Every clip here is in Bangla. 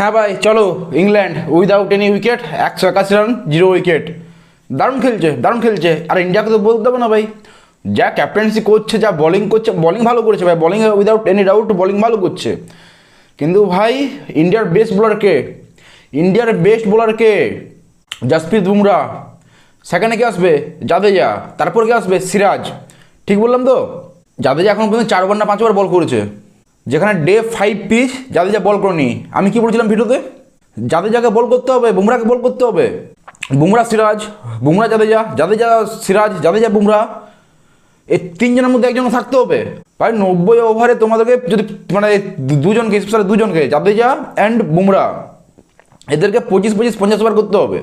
হ্যাঁ ভাই, চলো, ইংল্যান্ড উইদাউট এনি উইকেট একশো একাশি রান জিরো উইকেট দারুণ খেলছে দারুণ খেলছে। আর ইন্ডিয়াকে তো বলতে হবে না ভাই, যা ক্যাপ্টেন্সি করছে, যা বলিং করছে বলিং ভালো করেছে ভাই। Bowling without any doubt bowling ভালো করছে। কিন্তু ভাই, ইন্ডিয়ার বেস্ট বোলার কে? ইন্ডিয়ার বেস্ট বোলার কে? জাসপ্রীত বুমরা। সেখানে কে আসবে? জাদেজা। তারপর কে আসবে? সিরাজ। ঠিক বললাম তো? জাদেজা এখন পর্যন্ত চারবার না পাঁচবার বল করেছে। যেখানে day five pitch Jadeja bowl করেনি। আমি কি বলছিলাম ভিডিওতে? জাদেজাকে বল করতে হবে বুমরাকে বল করতে হবে। বুমরা সিরাজ বুমরা জাদেজা জাদেজা, সিরাজ, জাদেজা বুমরা এই তিনজনের মধ্যে একজন থাকতে হবে। প্রায় নব্বই ওভারে তোমাদেরকে যদি মানে দুজনকে স্পেশালি দুজনকে, জাদেজা অ্যান্ড বুমরা এদেরকে পঁচিশ পঁচিশ, পঞ্চাশ ওভার করতে হবে।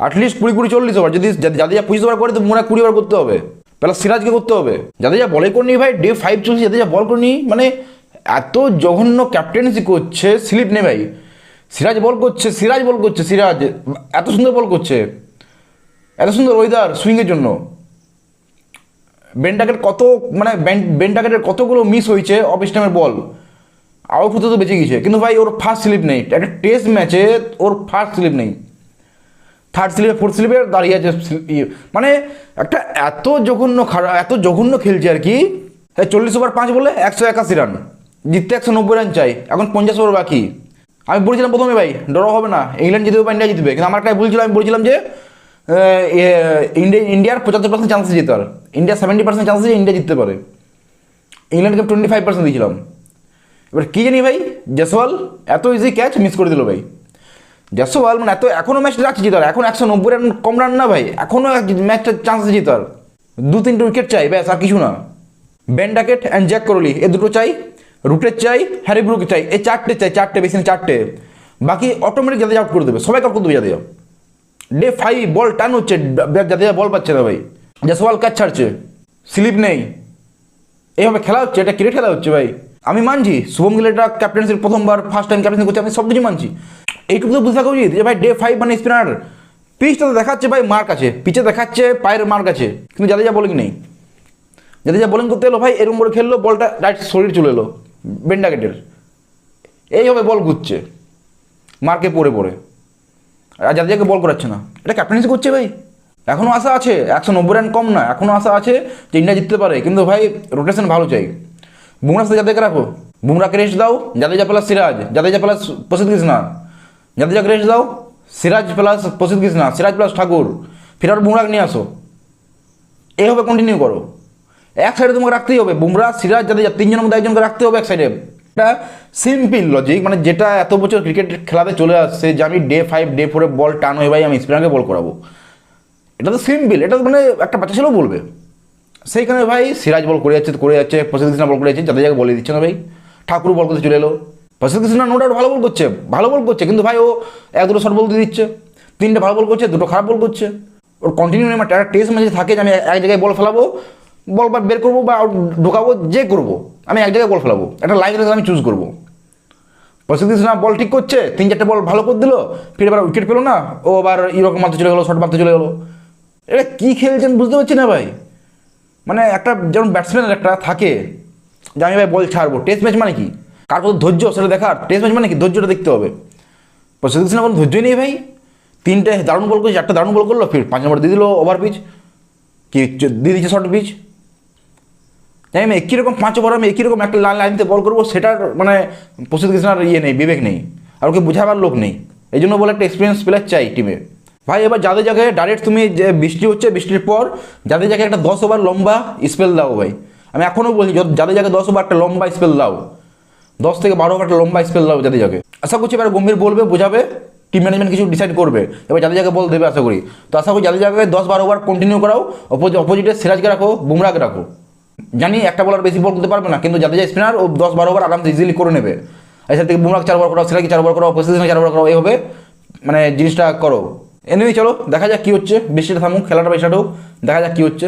অ্যাটলিস্ট কুড়ি কুড়ি, চল্লিশ ওভার যদি জাদেজা পঁচিশ ওভার করে, তো বুমরা কুড়ি ওভার করতে হবে। প্লাস সিরাজকে করতে হবে। জাদেজা বলে করনি ভাই ডে ফাইভ চলছে, জাদেজা বল করনি। মানে এত জঘন্য ক্যাপ্টেন্সি করছে স্লিপ নেই ভাই সিরাজ বল করছে, সিরাজ বল করছে, সিরাজ। এত সুন্দর বল করছে। এত সুন্দর ওয়েদার সুইংয়ের জন্য। বেন্টাকের কত মানে বেন্টাকেটের কতগুলো মিস হয়েছে অফ স্টামের বল আউট হতে তো বেঁচে গেছে কিন্তু ভাই, ওর ফার্স্ট স্লিপ নেই। একটা টেস্ট ম্যাচে ওর ফার্স্ট স্লিপ নেই। থার্ড স্লিপে ফোর্থ স্লিপে দাঁড়িয়ে আছে ইয়ে। মানে একটা এত জঘন্য খারাপ এত জঘন্য খেলছে আর কি। চল্লিশ ওভার পাঁচ বলে একশো একাশি রান জিততে একশো নব্বই রান চাই। এখন পঞ্চাশ ওভার বাকি। আমি বলেছিলাম প্রথমে ভাই, ডর হবে না। ইংল্যান্ড জিতবে বা ইন্ডিয়া জিতবে। কিন্তু আমার একটা ভুল আমি বলছিলাম যে ইন্ডিয়া ইন্ডিয়ার পঁচাত্তর পার্সেন্ট চান্সেস জেতার India seventy percent chances India জিততে পারে। ইংল্যান্ডকে টোয়েন্টি ফাইভ পার্সেন্ট দিয়েছিলাম। এবার কী জানি ভাই জেসওয়াল এত ইজি ক্যাচ মিস করে দিল ভাই। জেসওয়াল মানে এত এখনও ম্যাচটা যাচ্ছে জেতার। এখন একশো নব্বই রান কম রান না ভাই। এখনও ম্যাচটা চান্স জিতার। দু তিনটে উইকেট চাই, ব্যাস, আর কিছু না। বেন ডাকেট অ্যান্ড জ্যাক করলি এ দুটো চাই। রুটের চাই, হ্যারি ব্রুক চাই, এই চারটে চাই, চারটে, বেশি চারটে। বাকি অটোমেটিক যাতে আউট করে দেবে, সবাই আউট করে দেবে যাতে ডে ফাইভ বল টান হচ্ছে যাতে বল পাচ্ছে না ভাই। জেসওয়াল ক্যাচ ছাড়ছে, স্লিপ নেই। এইভাবে খেলা হচ্ছে, এটা ক্রিকেট খেলা হচ্ছে ভাই। আমি মানছি, শুভম গিল এটা ক্যাপ্টেন্সির প্রথমবার ফার্স্ট টাইম ক্যাপ্টেন্সি করছে, আমি সব কিছু মানছি। এইটুকু তো বুঝতে থাকা উচিত যে ভাই, ডে ফাইভ মানে স্পিনার পিচটা তো দেখাচ্ছে ভাই মার্ক আছে পিচে দেখাচ্ছে, পায়ের মার্ক আছে কিন্তু যাদের যা বোলিং নেই। যাদের যা বোলিং করতে এলো ভাই, এরকম করে খেললো, বলটা ডাইরেক্ট শরীর চলে এলো। বেন্ডাকেটের এইভাবে বল ঘুরছে। মার্কে পড়ে পড়ে। আর যাদেরকে বল করাচ্ছে না। এটা ক্যাপ্টেন্সি করছে ভাই। এখনও আশা আছে। একশো নব্বই রান কম না এখনও আশা আছে যে ইন্ডিয়া জিততে পারে। কিন্তু ভাই রোটেশন ভালো চাই। বুমরা সাথে যাদেরকে রাখো। বুমরাকে রেস্ট দাও। জাদেজা প্লাস সিরাজ। জাদেজা প্লাস প্রসিদ্ধ কৃষ্ণা। জাদেজাকে রেস্ট দাও। সিরাজ প্লাস প্রসিদ্ধ কৃষ্ণা। সিরাজ প্লাস ঠাকুর। ফিরার বুমরাকে নিয়ে আসো। এইভাবে কন্টিনিউ করো। এক সাইডে তোমাকে রাখতেই হবে। বুমরা, সিরাজ জাদেজা তিনজনের মধ্যে একজনকে রাখতে হবে এক সাইডে এটা সিম্পল লজিক মানে যেটা এত বছর ক্রিকেট খেলাতে চলে আসছে যে আমি ডে ফাইভ ডে ফোরে বল টান হয়ে ভাই, আমি স্পিনারকে বল করাবো। এটা তো সিম্পল এটা মানে একটা বাচ্চা ছেলেও বলবে। সেইখানে ভাই সিরাজ বল করে যাচ্ছে করে যাচ্ছে প্রসিদ্ধ কৃষ্ণা বল করে যাচ্ছে, যাদের জায়গায় বলে দিচ্ছে না ভাই। ঠাকুর বল করতে চলে এলো। প্রসিদ্ধ কৃষ্ণা নো ডাউট ভালো বল করছে, ভালো বল করছে, কিন্তু ভাই ও এক দুটো শর্ট বল দিয়ে দিচ্ছে। তিনটে ভালো বল করছে, দুটো খারাপ বল করছে। ওর কন্টিনিউ নেই একটা টেস্ট ম্যাচে থাকে যে আমি এক জায়গায় বল ফেলাবো বল বা বের করব বা ঢোকাবো, যে করব। আমি এক জায়গায় বল ফেলাবো। একটা লাইন আমি চুজ করব। প্রসিদ্ধ কৃষ্ণা বল ঠিক করছে, তিন চারটে বল ভালো করে দিল, ফিরে এবার উইকেট পেল না, ও আবার ইরকম মারতে চলে গেলো শর্ট মারতে চলে গেলো। এটা কী খেলছেন বুঝতে পারছি না ভাই। মানে একটা যেমন ব্যাটসম্যানের একটা থাকে, যে আমি ভাই বল ছাড়বো টেস্ট ম্যাচ মানে কি? কার কত ধৈর্য, সেটা দেখার। টেস্ট ম্যাচ মানে কি? ধৈর্যটা দেখতে হবে। প্রসিদ্ধ কৃষ্ণা কোনো ধৈর্যই নেই ভাই। তিনটে দারুণ বল করছে, চারটে দারুণ বল করল, ফির পাঁচ নম্বর দিয়ে দিল ওভার পিচ কি দিয়ে দিচ্ছে শর্ট পিচ তাই আমি একই রকম পাঁচ ওভার আমি একই রকম একটা লাইন লাইনতে বল করব, সেটার মানে প্রসিদ্ধ কৃষ্ণার ইয়ে নেই, বিবেক নেই। আর ওকে বোঝাবার লোক নেই। এই জন্য বলে একটা এক্সপিরিয়েন্স প্লেয়ার চাই টিমে ভাই, এবার যাদের জায়গায় ডাইরেক্ট তুমি যে বৃষ্টি হচ্ছে, বৃষ্টির পর যাদের জায়গায় একটা দশ ওভার লম্বা স্পেল দাও ভাই। আমি এখনও বলছি যাদের জায়গায় দশ ওভার একটা লম্বা স্পেল দাও, দশ থেকে বারো ওভার একটা লম্বা স্পেল দাও যাদের জায়গায়। আশা করছি এবার গম্ভীর বলবে, বোঝাবে টিম ম্যানেজমেন্ট কিছু ডিসাইড করবে। এবার যাদের জায়গায় বল দেবে, আশা করি। তো আশা করি যাদের জায়গায় দশ বারো ওভার কন্টিনিউ করাও অপোজিট অপোজিটে সিরাজকে রাখো বুমরাকে রাখো। জানি একটা বলার বেশি বল করতে পারবে না, কিন্তু যাদের যায় স্পিনার ও দশ বারো ওভার আরামসে ইজিলি করে নেবে। এছাড়া থেকে বুমরাকে চার ওভার করাও সেটাকে চার ওভার করাও পঁচিশকে চার ওভার করাও এইভাবে মানে জিনিসটা করো। এমনি চলো, দেখা যাক কী হচ্ছে, বৃষ্টিটা থামুক, খেলাটা বেশি দেখা যাক কী হচ্ছে।